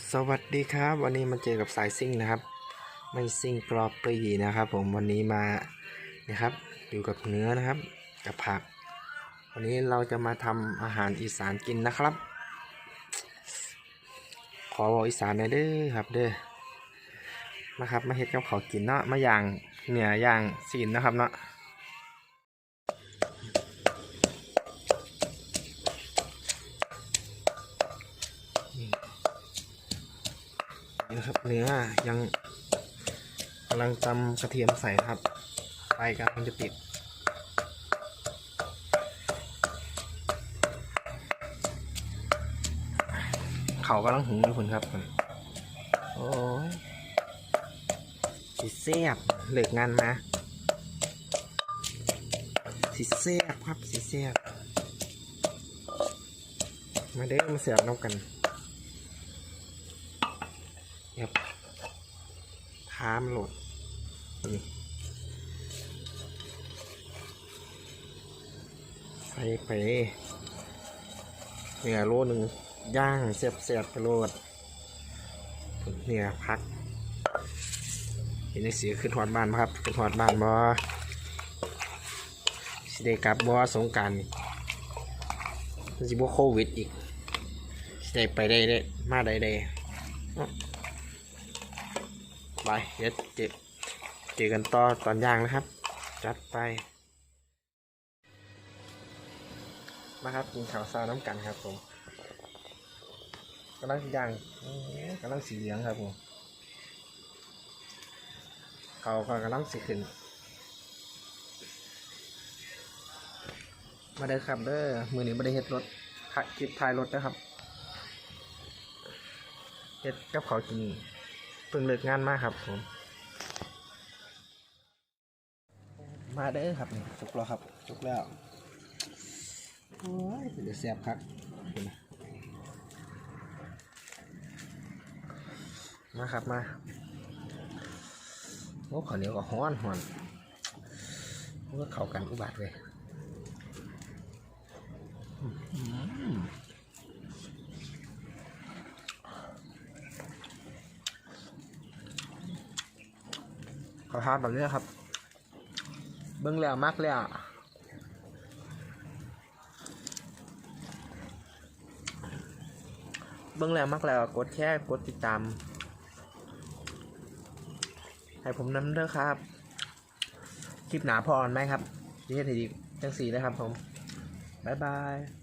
สวัสดีครับ วันนี้มาเจอกับสายซิ่งนะครับ ไม่ซิ่งกรอบปรีนะครับ ผมวันนี้มานะครับอยู่กับเนื้อนะครับ กับผัก วันนี้เราจะมาทำอาหารอีสานกินนะครับ ขอบอกอีสานหน่อยเด้อครับเด้อนะครับ มาเฮ็ดกับเขากินเนาะมาอย่างเนื้อย่างซีนนะครับเนาะ นี่นะครับเนื้อยังกำลังตำกระเทียมใส่ครับไฟกำลังจะติดเขากำลังหุงอยู่คุณครับโอ้ยสิเสียบเหลือกงานมาสิเสียบครับสิเสียบมาเด้อมาเสียบน้ำกัน ครับทามโหลดนี่ใส่ไปเนื้อโลหนึ่งย่างเสียบเสียบไปโลดเนื้อพักเห็นในสีขึ้นหอดบ้านบ่ครับขึ้นหอดบ้านบ่สิได้กลับบ่สงการสิบโควิดอีกสิได้ไปได้ได้มาได้ได้ ไปเดี๋ยวเจอเจอกันต่อตอนย่างนะครับ จัดไป มาครับกินข้าวซาน้ำกันครับผมกำลังย่างกำลังสีเหลืองครับผมเขาก็กำลังสีขึ้น มาเด้อครับเด้อมือนี้ม่ได้เฮ็ดรถคลิปถ่ายรถนะครับเฮ็ดกับเขากิน เพิ่งเลิกงานมาครับผม มาเด้อครับนี่จุกแล้วครับจุกแล้วโอ้ยเดี๋ยวแซ่บครับเห็นไหมมาครับมาโอ้ข้าวเหนียวก็ฮ้อนฮ้อนโอ้เข้ากันอุบาทเลยอื้อหือ ขอทานแบบนี้ครับ เบิ้งแล้วมักแล้วเบิ้งแล้วมักแล้วกดแค่กดติดตาม ให้ผมน้ำเด้อครับ คลิปหนาพอไหมครับที่เฮ็ดให้ดีจังสีนะครับผม บ๊ายบาย